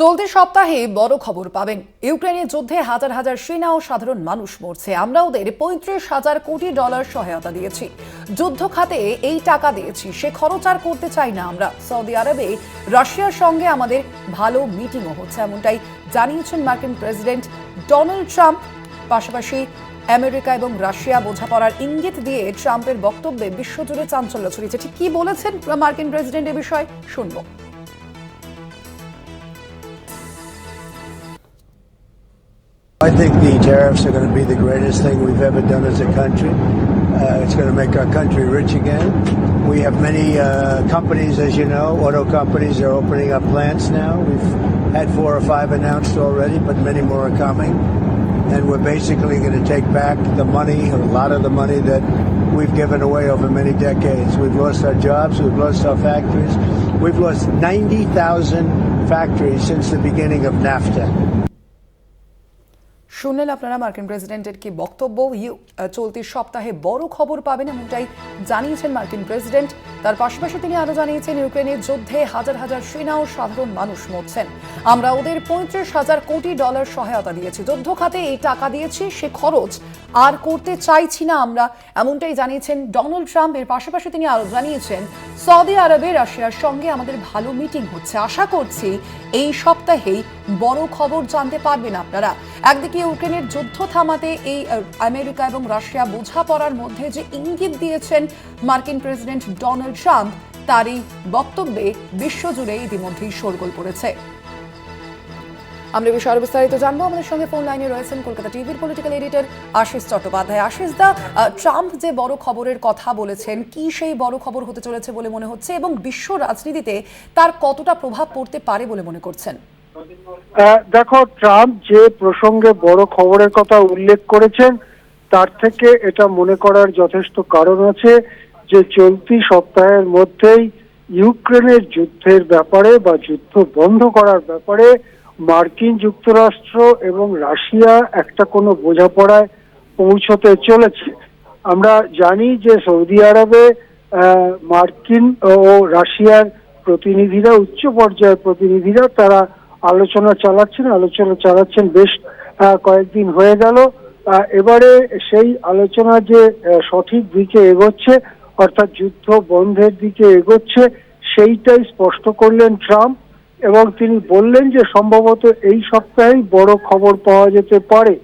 চলতি সপ্তাহে বড় খবর পাবেন। ইউক্রেনের যুদ্ধে হাজার হাজার সেনা ও সাধারণ মানুষ মরছে। আমরা ওদের পঁয়ত্রিশ হাজার কোটি ডলার সহায়তা দিয়েছি। যুদ্ধ খাতে এই টাকা দিয়েছি। সে খরচ আর করতে চাই না আমরা। সৌদি আরবে রাশিয়ার সঙ্গে আমাদের ভালো মিটিংও হচ্ছে এমনটাই জানিয়েছেন মার্কিন প্রেসিডেন্ট ডোনাল্ড ট্রাম্প। পাশাপাশি আমেরিকা এবং রাশিয়া বোঝাপড়ার ইঙ্গিত দিয়ে ট্রাম্পের বক্তব্যে বিশ্বজুড়ে চাঞ্চল্য ছড়িয়েছে। ঠিক কি বলেছেন মার্কিন প্রেসিডেন্ট এ বিষয়ে শুনব। I think the tariffs are going to be the greatest thing we've ever done as a country. Uh, it's going to make our country rich again. We have many uh, companies, as you know, auto companies are opening up plants now. We've had four or five announced already, but many more are coming. And we're basically going to take back the money, a lot of the money that we've given away over many decades. We've lost our jobs, we've lost our factories. We've lost 90,000 factories since the beginning of NAFTA. শুনলেন আপনারা মার্কিন প্রেসিডেন্টের কি বক্তব্য? চলতি সপ্তাহে বড় খবর পাবেন এমনটাই জানিয়েছেন মার্কিন প্রেসিডেন্ট। তার পাশাপাশি তিনি আরও জানিয়েছেন ইউক্রেনের যুদ্ধে হাজার হাজার সেনা ও সাধারণ মানুষ মরছেন। আমরা ওদের পঁয়ত্রিশ হাজার কোটি ডলার সহায়তা দিয়েছি। যুদ্ধ খাতে এই টাকা দিয়েছি, সে খরচ আর করতে চাইছি না আমরা, এমনটাই জানিয়েছেন ডোনাল্ড ট্রাম্প। এর পাশাপাশি তিনি আরও জানিয়েছেন, সৌদি আরবে রাশিয়ার সঙ্গে আমাদের ভালো মিটিং হচ্ছে। আশা করছি এই সপ্তাহেই বড় খবর জানতে পারবেন আপনারা। একদিকে ইউক্রেনের যুদ্ধ থামাতে এই আমেরিকা এবং রাশিয়া বোঝাপড়ার মধ্যে যে ইঙ্গিত দিয়েছেন মার্কিন প্রেসিডেন্ট ডোনাল্ড ট্রাম্প তার এই বক্তব্যে বিশ্বজুড়ে ইতিমধ্যেই শোরগোল পড়েছে। আমরা বিষয়ে আরও বিস্তারিত জানব। আমাদের সঙ্গে ফোন লাইনে রয়েছেন কলকাতা টিভির political editor Ashis Chattopadhyay. Ashis da Trump যে বড় খবরের কথা বলেছেন, কি সেই বড় খবর হতে চলেছে বলে মনে হচ্ছে এবং বিশ্ব রাজনীতিতে তার কতটা প্রভাব পড়তে পারে বলে মনে করছেন? দেখো, ট্রাম্প যে প্রসঙ্গে বড় খবরের কথা উল্লেখ করেছেন, তার থেকে এটা মনে করার যথেষ্ট কারণ আছে যে চলতি সপ্তাহের মধ্যেই ইউক্রেনের যুদ্ধের ব্যাপারে বা যুদ্ধ বন্ধ করার ব্যাপারে মার্কিন যুক্তরাষ্ট্র এবং রাশিয়া একটা কোনো বোঝাপড়ায় পৌঁছতে চলেছে। আমরা জানি যে সৌদি আরবে মার্কিন ও রাশিয়ার প্রতিনিধিরা, উচ্চ পর্যায়ের প্রতিনিধিরা, তারা আলোচনা চালাচ্ছেন আলোচনা চালাচ্ছেন বেশ কয়েকদিন হয়ে গেল। এবারে সেই আলোচনা যে সঠিক দিকে এগোচ্ছে, অর্থাৎ যুদ্ধ বন্ধের দিকে এগোচ্ছে, সেইটাই স্পষ্ট করলেন ট্রাম্প এবং তিনি বললেন যে সম্ভবত এই সপ্তাহেই বড় খবর পাওয়া যেতে পারে।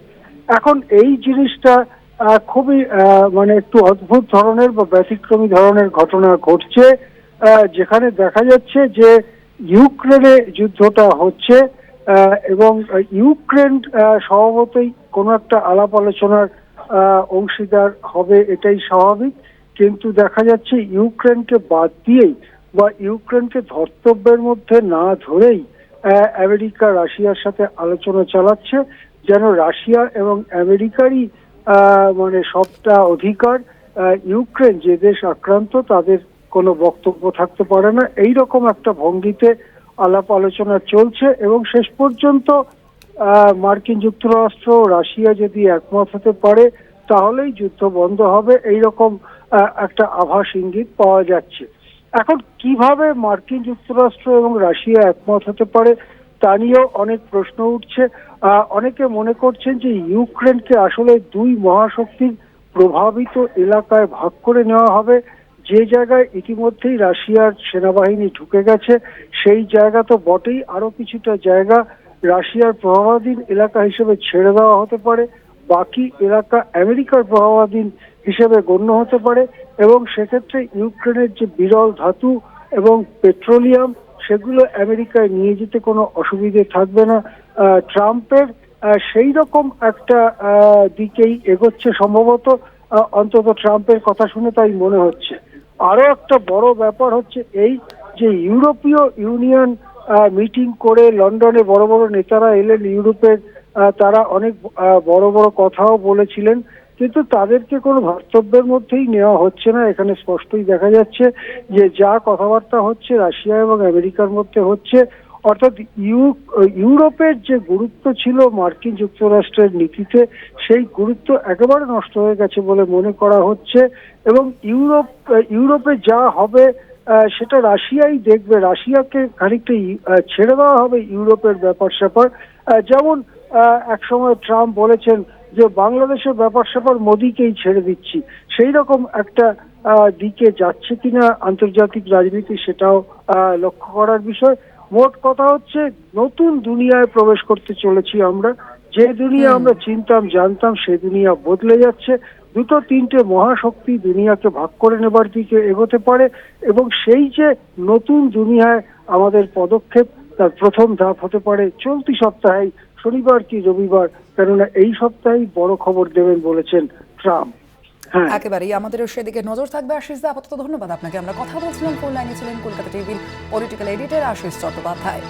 এখন এই জিনিসটা খুবই মানে একটু অদ্ভুত ধরনের বা ব্যতিক্রমী ধরনের ঘটনা ঘটছে যেখানে দেখা যাচ্ছে যে ইউক্রেনে যুদ্ধটা হচ্ছে এবং ইউক্রেন স্বভাবতই কোনো একটা আলাপ আলোচনার অংশীদার হবে এটাই স্বাভাবিক। কিন্তু দেখা যাচ্ছে ইউক্রেনকে বাদ দিয়েই বা ইউক্রেনকে ধর্তব্যের মধ্যে না ধরেই আমেরিকা রাশিয়ার সাথে আলোচনা চালাচ্ছে, যেন রাশিয়া এবং আমেরিকারই মানে সবটা অধিকার ইউক্রেন যে দেশ আক্রান্ত তাদের কোনো বক্তব্য থাকতে পারে না। এই রকম একটা ভঙ্গিতে আলাপ আলোচনা চলছে এবং শেষ পর্যন্ত মার্কিন যুক্তরাষ্ট্র রাশিয়া যদি একমত হতে পারে, তাহলেই যুদ্ধ বন্ধ হবে। এই রকম একটা আভাস ইঙ্গিত পাওয়া যাচ্ছে। এখন কীভাবে মার্কিন যুক্তরাষ্ট্র এবং রাশিয়া একমত হতে পারে, তা নিয়েও অনেক প্রশ্ন উঠছে। অনেকে মনে করছেন যে ইউক্রেনকে আসলে দুই মহাশক্তির প্রভাবিত এলাকায় ভাগ করে নেওয়া হবে। যে জায়গায় ইতিমধ্যেই রাশিয়ার সেনাবাহিনী ঢুকে গেছে, সেই জায়গা তো বটেই। আরও কিছুটা জায়গা রাশিয়ার প্রভাবাধীন এলাকা হিসেবে ছেড়ে দেওয়া হতে পারে। বাকি এলাকা আমেরিকার প্রভাবাধীন হিসেবে গণ্য হতে পারে। এবং সেক্ষেত্রে ইউক্রেনের যে বিরল ধাতু এবং পেট্রোলিয়াম, সেগুলো আমেরিকায় নিয়ে যেতে কোনো অসুবিধে থাকবে না। ট্রাম্পের সেই রকম একটা দিকেই এগোচ্ছে সম্ভবত। অন্তত ট্রাম্পের কথা শুনে তাই মনে হচ্ছে। আরও একটা বড় ব্যাপার হচ্ছে এই যে ইউরোপীয় ইউনিয়ন মিটিং করে লন্ডনে বড় বড় নেতারা এলেন ইউরোপের তারা অনেক বড় বড় কথাও বলেছিলেন, কিন্তু তাদেরকে কোনো ধর্তব্যের মধ্যেই নেওয়া হচ্ছে না। এখানে স্পষ্টই দেখা যাচ্ছে যে যা কথাবার্তা হচ্ছে রাশিয়া এবং আমেরিকার মধ্যে হচ্ছে অর্থাৎ ইউ, ইউরোপের যে গুরুত্ব ছিল মার্কিন যুক্তরাষ্ট্রের নীতিতে, সেই গুরুত্ব একেবারে নষ্ট হয়ে গেছে বলে মনে করা হচ্ছে এবং ইউরোপ, ইউরোপে যা হবে সেটা রাশিয়াই দেখবে। রাশিয়াকে খানিকটা ছেড়ে দেওয়া হবে ইউরোপের ব্যাপার স্যাপার। যেমন একসময় ট্রাম্প বলেছেন যে, বাংলাদেশের ব্যাপার স্যাপার মোদিকেই ছেড়ে দিচ্ছি। সেই রকম একটা দিকে যাচ্ছে কিনা আন্তর্জাতিক রাজনীতি সেটাও লক্ষ্য করার বিষয়। মোট কথা হচ্ছে নতুন দুনিয়ায় প্রবেশ করতে চলেছি আমরা। যে দুনিয়া আমরা চিনতাম জানতাম সেই দুনিয়া বদলে যাচ্ছে। দুটো তিনটে মহাশক্তি দুনিয়াকে ভাগ করে নেবার দিকে এগোতে পারে এবং সেই যে নতুন দুনিয়ায় আমাদের পদক্ষেপ তার প্রথম ধাপ হতে পারে চলতি সপ্তাহেই শনিবার কি রবিবার কেননা এই সপ্তাহেই বড় খবর দেবেন বলেছেন ট্রাম্প। একেবারেই। আমাদেরও সেদিকে নজর থাকবে। আশিস দা আপাতত ধন্যবাদ আপনাকে। আমরা কথা বলছিলাম ফোন ছিলেন কলকাতা টিভির পলিটিক্যাল এডিটর আশিস চট্টোপাধ্যায়।